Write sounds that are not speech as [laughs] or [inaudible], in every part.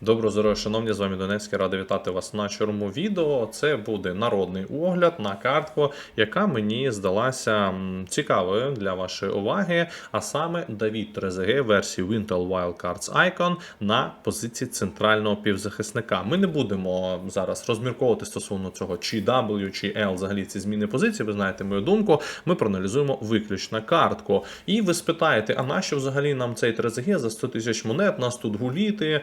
Доброго здоров'я, шановні, з вами Донецький, радий вітати вас на чорному відео. Це буде народний огляд на картку, яка мені здалася цікавою для вашої уваги, а саме Давід Трезеге версії Wintel Wildcards Icon на позиції центрального півзахисника. Ми не будемо зараз розмірковувати стосовно цього, чи W, чи L взагалі ці зміни позиції. Ви знаєте мою думку. Ми проаналізуємо виключно картку. І ви спитаєте, а нащо взагалі нам цей Трезеге за 100 тисяч монет? Нас тут гуліти,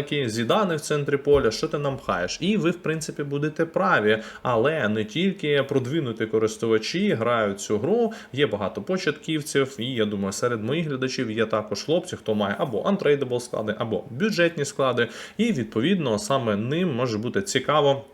балаки, зідани в центрі поля. Що ти нам пхаєш? І ви, в принципі, будете праві, але не тільки продвинуті користувачі грають цю гру. Є багато початківців, і я думаю, серед моїх глядачів є також хлопці, хто має або антрейдабл склади, або бюджетні склади. І відповідно саме ним може бути цікаво.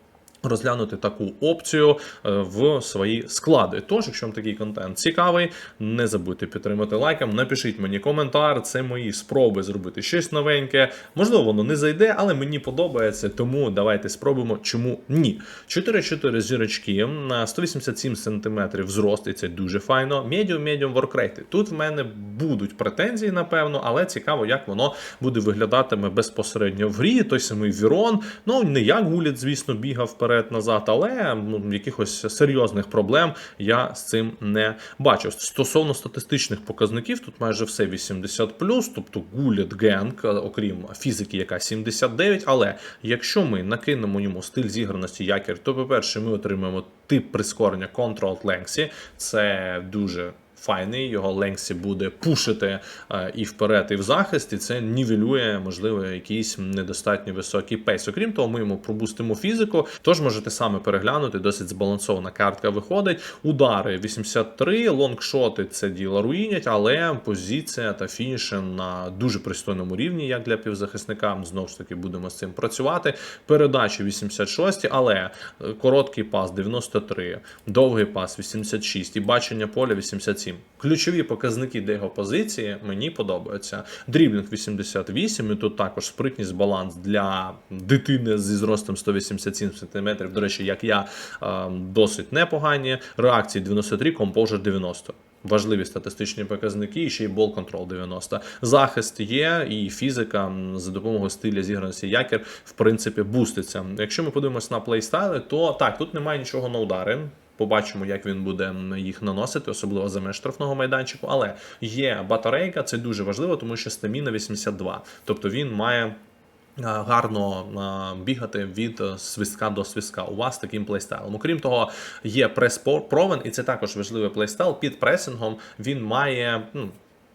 Розглянути таку опцію е, в свої склади. Тож, якщо вам такий контент цікавий, не забудьте підтримати лайком. Напишіть мені коментар. Це мої спроби зробити щось новеньке. Можливо, воно не зайде, але мені подобається. Тому давайте спробуємо. Чому ні? 4-4 зірочки на 187 см зрост, і це дуже файно. Medium, medium workrate. Тут в мене будуть претензії, напевно, але цікаво, як воно буде виглядатиме безпосередньо в грі. Той самий Вірон. Ну не як гулять, звісно, бігав вперед-назад, але ну, якихось серйозних проблем я з цим не бачу. Стосовно статистичних показників, тут майже все 80 тобто гулять генг, окрім фізики, яка 79. Але якщо ми накинемо йому стиль зіграності якір, то, по-перше, ми отримаємо тип прискорення Control Length. Це дуже файний, його Ленксі буде пушити е, і вперед, і в захист, і це нівелює, можливо, якийсь недостатньо високий пейс. Окрім того, ми йому пробустимо фізику. Тож можете саме переглянути, досить збалансована картка виходить. Удари 83, лонгшоти це діло руїнять, але позиція та фініш на дуже пристойному рівні, як для півзахисника. Знову ж таки, будемо з цим працювати. Передачі 86, але е, короткий пас 93, довгий пас 86 і бачення поля 87. Ключові показники для його позиції мені подобаються. Дріблінг 88, і тут також спритність, баланс для дитини зі зростом 187 см. До речі, як я е, досить непогані. Реакції 93, компожер 90. Важливі статистичні показники, і ще й бол контрол 90. Захист є, і фізика за допомогою стиля зіграності якір, в принципі, буститься. Якщо ми подивимося на плейстайли, то так, тут немає нічого на удари. Побачимо, як він буде їх наносити, особливо за меж штрафного майданчику. Але є батарейка, це дуже важливо, тому що стаміна 82. Тобто він має. Гарно бігати від е, свистка до свистка. У вас таким плейстайлом. Окрім того, є прес-провен, і це також важливий плейстайл. Під пресингом він має. Ну,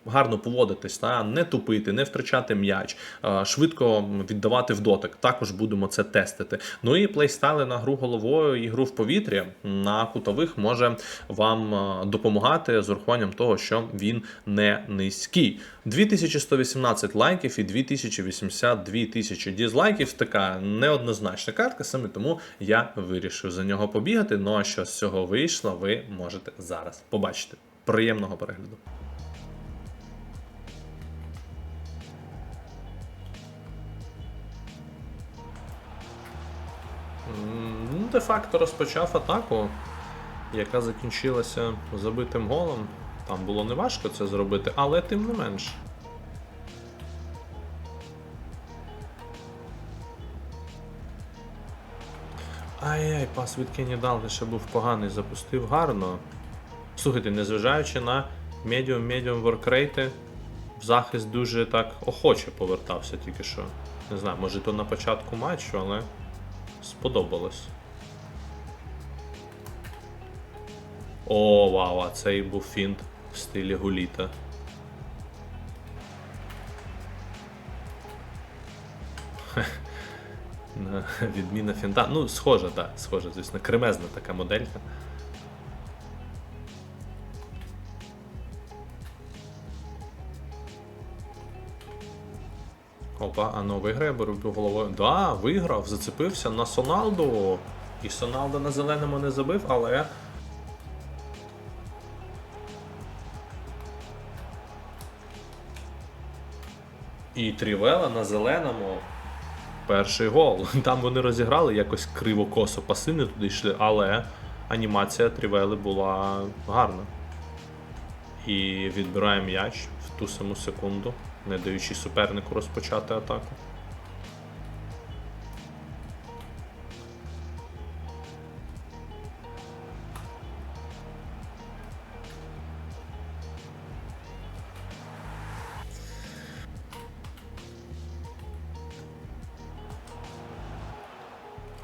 Гарно поводитись, та не тупити, не втрачати м'яч, швидко віддавати в дотик. Також будемо це тестити. Ну і плейстайли на гру головою і гру в повітрі на кутових може вам допомагати з урахуванням того, що він не низький. 2118 лайків і 2082 тисячі дізлайків. Така неоднозначна картка, саме тому я вирішив за нього побігати. Ну а що з цього вийшло, ви можете зараз побачити. Приємного перегляду. Де-факто розпочав атаку, яка закінчилася забитим голом. Там було неважко це зробити, але тим не менш. Ай-яй, пас від Кені Далгиша був поганий, запустив гарно. Слухайте, незважаючи на медіум-медіум воркрейти, в захист дуже так охоче повертався тільки що. Не знаю, може то на початку матчу, але сподобалось. О, вау, а цей був фінт в стилі гуліта. [laughs] На Відміна фінта. Ну, схожа, так, схожа, звісно, кремезна така моделька. Опа, а ну виграє, роблю головою. Да, виграв, зацепився на Соналду. І Соналда на зеленому не забив, але. І Трівела на зеленому. Перший гол. [laughs] Там вони розіграли якось криво-косо паси не туди йшли, але анімація Трівели була гарна. І відбирає м'яч в ту саму секунду, не даючи супернику розпочати атаку.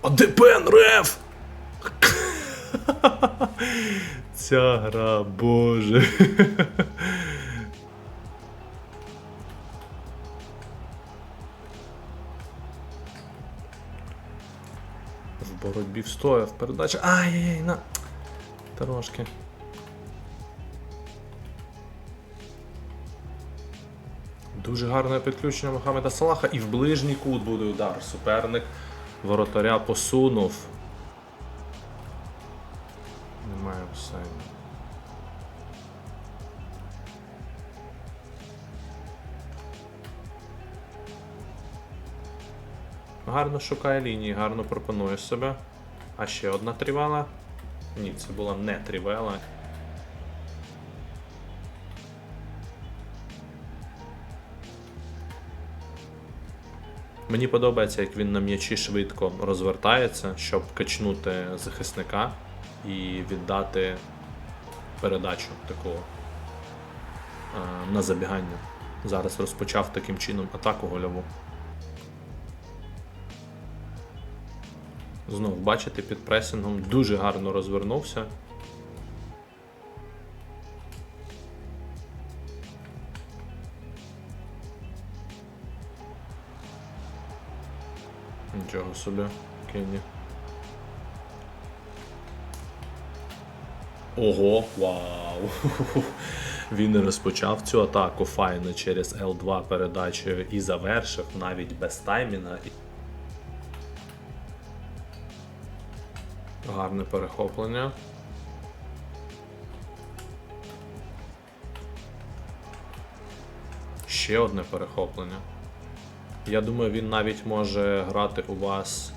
А де Пен Реф? Ця гра, боже. В боротьбі встояв, передача. Ай-яй-яй, на. Трошки. Дуже гарне підключення Мохамеда Салаха і в ближній кут буде удар. Суперник воротаря посунув. Немає офсайду. Гарно шукає лінії, гарно пропонує себе. А ще одна трівела. Ні, це була не трівела. Мені подобається, як він на м'ячі швидко розвертається, щоб качнути захисника і віддати передачу таку е, на забігання. Зараз розпочав таким чином атаку гольову. Знов бачите, під пресингом дуже гарно розвернувся. Нічого собі, Кенні. Ого, вау! [laughs] Він розпочав цю атаку файно через L2 передачею і завершив навіть без таймінга. Гарне перехоплення. Ще одне перехоплення. Я думаю, він навіть може грати у вас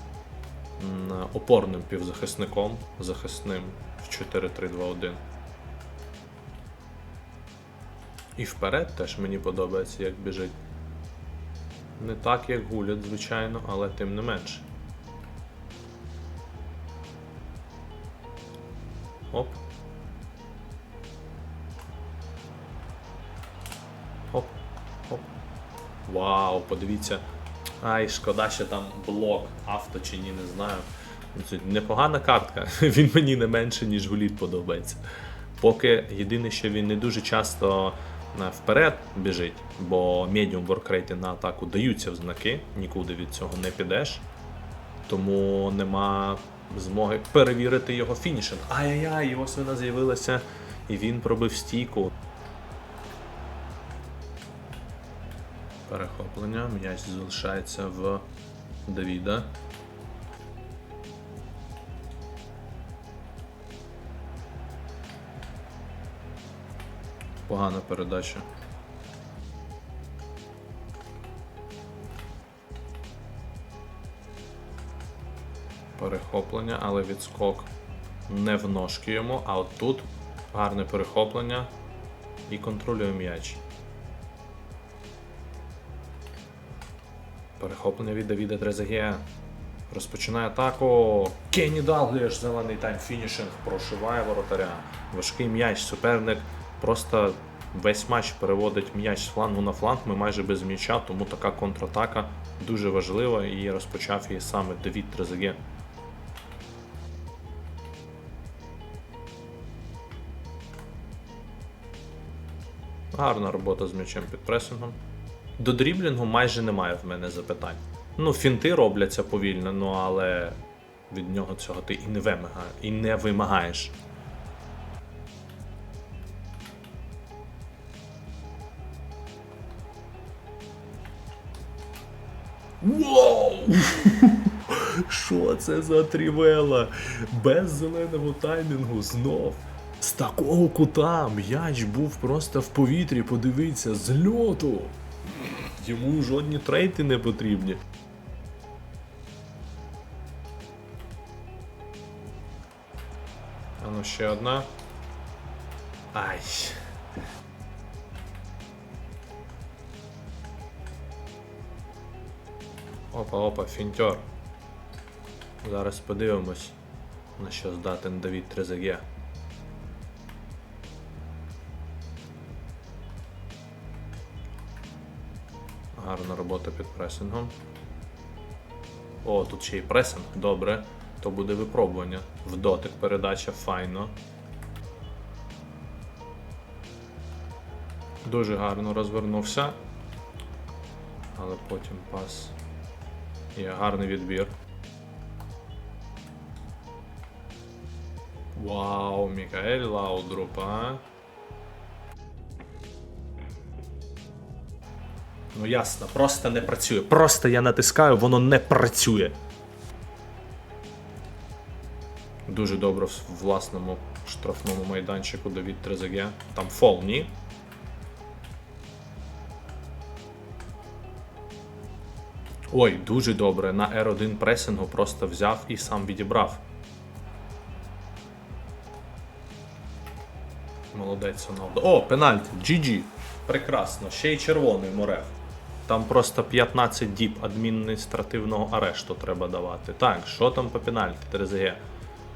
опорним півзахисником, захисним в 4-3-2-1. І вперед теж мені подобається, як біжить. Не так, як гулять, звичайно, але тим не менше. Оп. Вау, подивіться. Ай, шкода, що там блок авто чи ні, не знаю. Непогана картка. [laughs] Він мені не менше, ніж гуліт подобається. Поки єдине, що він не дуже часто е, вперед біжить, бо медіум воркрейти на атаку даються в знаки, нікуди від цього не підеш. Тому нема змоги перевірити його фінішинг. Ай-яй-яй, і ось вона з'явилася, і він пробив стійку. Перехоплення, м'яч залишається в Давіда. Погана передача. Перехоплення, але відскок не в ножки йому, а от тут гарне перехоплення і контролює м'яч. Перехоплення від Давіда Трезегє. Розпочинає атаку. Кенні Далгліш, зелений тайм фінішинг, прошиває воротаря. Важкий м'яч. Суперник просто весь матч переводить м'яч з флангу на фланг. Ми майже без м'яча, тому така контратака дуже важлива і розпочав її саме Давід Трезегє. Гарна робота з м'ячем під пресингом. До дріблінгу майже немає в мене запитань. Ну, фінти робляться повільно, ну але від нього цього ти і не вимагає, і не вимагаєш. Вау! [laughs] Що це за трівела? Без зеленого таймінгу знов. З такого кута м'яч був просто в повітрі, подивіться, з льоту. Йому жодні трейти не потрібні. А ну ще одна. Ай. Опа, опа, фінтер. Зараз подивимось, на що здатен Давід Трезегє. Гарна робота під пресингом. О, тут ще й пресинг, добре. То буде випробування. В дотик передача файно. Дуже гарно розвернувся. Але потім пас. Є гарний відбір. Вау, Мікаель Лаудруп, Ну ясно, просто не працює. Просто я натискаю, воно не працює. Дуже добре в власному штрафному майданчику Давід Трезеге. Там фол, ні? Ой, дуже добре. На R1 пресингу просто взяв і сам відібрав. Молодець Роналдо. О, пенальті. GG. Прекрасно. Ще й червоний Морев. Там просто 15 діб адміністративного арешту треба давати. Так, що там по пенальті, Терезеге?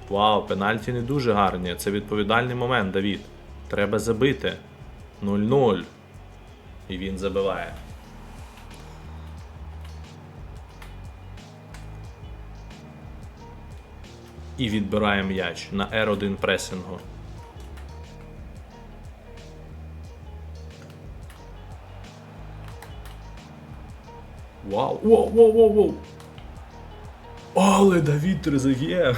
Вау, пенальті не дуже гарні. Це відповідальний момент, Давід. Треба забити. 0-0. І він забиває. І відбирає м'яч на R1 пресингу. Вау, воу, воу, воу, воу. Але Давід Трезегє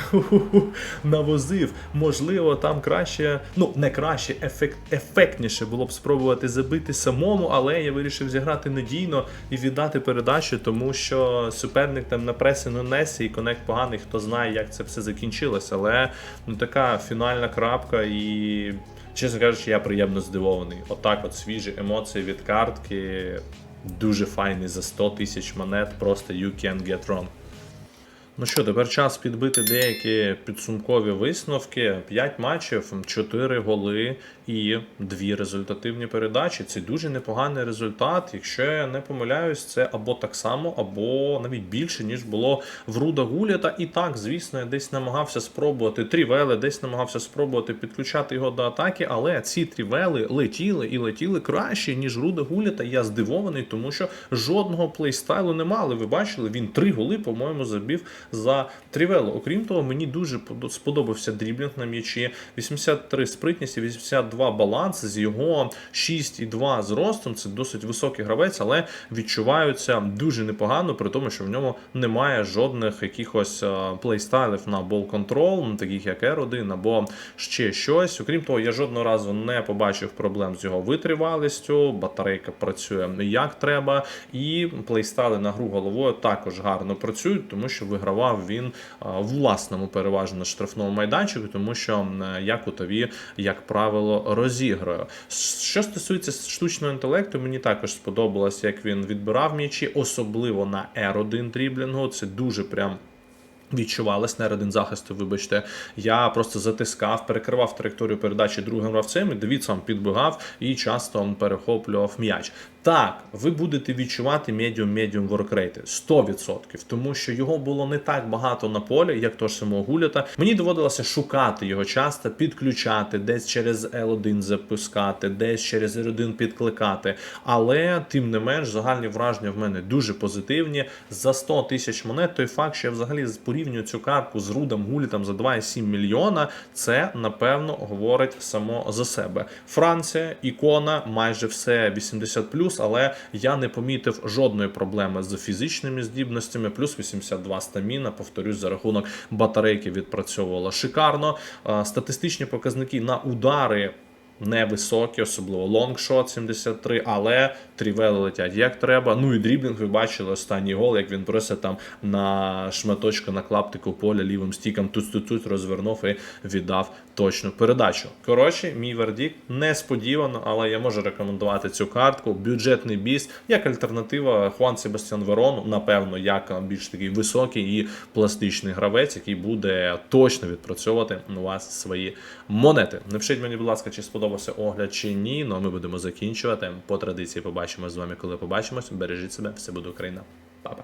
навозив. Можливо, там краще, ну не краще, ефект, ефектніше було б спробувати забити самому, але я вирішив зіграти надійно і віддати передачу, тому що суперник там на пресі не несе і конект поганий, хто знає, як це все закінчилось. Але ну така фінальна крапка і. Чесно кажучи, я приємно здивований. Отак, от свіжі емоції від картки. Дуже файний за 100 тисяч монет, просто you can get wrong. Ну що, тепер час підбити деякі підсумкові висновки. 5 матчів, 4 голи і 2 результативні передачі. Це дуже непоганий результат. Якщо я не помиляюсь, це або так само, або навіть більше, ніж було в Руда Гулята. І так, звісно, я десь намагався спробувати трівели, десь намагався спробувати підключати його до атаки, але ці трівели летіли і летіли краще, ніж Руда Гулята. Я здивований, тому що жодного плейстайлу не мали. Ви бачили, він три голи, по-моєму, забив за Трівело. Окрім того, мені дуже подо- сподобався дріблінг на м'ячі. 83 спритність і 82 баланс з його 6,2 зростом. Це досить високий гравець, але відчуваються дуже непогано, при тому, що в ньому немає жодних якихось е, плейстайлів на бол контрол, таких як R1 або ще щось. Окрім того, я жодного разу не побачив проблем з його витривалістю. Батарейка працює як треба, і плейстайли на гру головою також гарно працюють, тому що вигравав він власному переважно штрафному майданчику, тому що м, я кутові, як правило, розіграю. Що стосується штучного інтелекту, мені також сподобалось, як він відбирав м'ячі, особливо на R1 дріблінгу. Це дуже прям. Відчувалось на один захисту, вибачте. Я просто затискав, перекривав траєкторію передачі другим гравцем, і дивіться, підбігав і часто перехоплював м'яч. Так, ви будете відчувати медіум-медіум воркрейти 100%, тому що його було не так багато на полі, як того ж самого гулята. Мені доводилося шукати його часто, підключати, десь через L1 запускати, десь через R1 підкликати. Але тим не менш, загальні враження в мене дуже позитивні. За 100 тисяч монет той факт, що я взагалі порівнюю цю картку з Рудом Гулітом за 2,7 мільйона, це напевно говорить само за себе. Франція, ікона, майже все 80+, але я не помітив жодної проблеми з фізичними здібностями, плюс 82 стаміна, повторюсь, за рахунок батарейки відпрацьовувала шикарно. Е, Статистичні показники на удари. Невисокі, особливо лонгшот 73, але трівели летять як треба. Ну і дріблінг, ви бачили останній гол, як він просто там на шматочку на клаптику поля лівим стіком тут-тут-тут розвернув і віддав точну передачу. Коротше, мій вердикт несподівано, але я можу рекомендувати цю картку. Бюджетний біс як альтернатива Хуан Себастьян Верону, напевно, як більш такий високий і пластичний гравець, який буде точно відпрацьовувати у вас свої монети. Напишіть мені, будь ласка, чи сподобався огляд чи ні. Ну а ми будемо закінчувати. По традиції побачимо з вами, коли побачимось. Бережіть себе, все буде Україна. Па-па.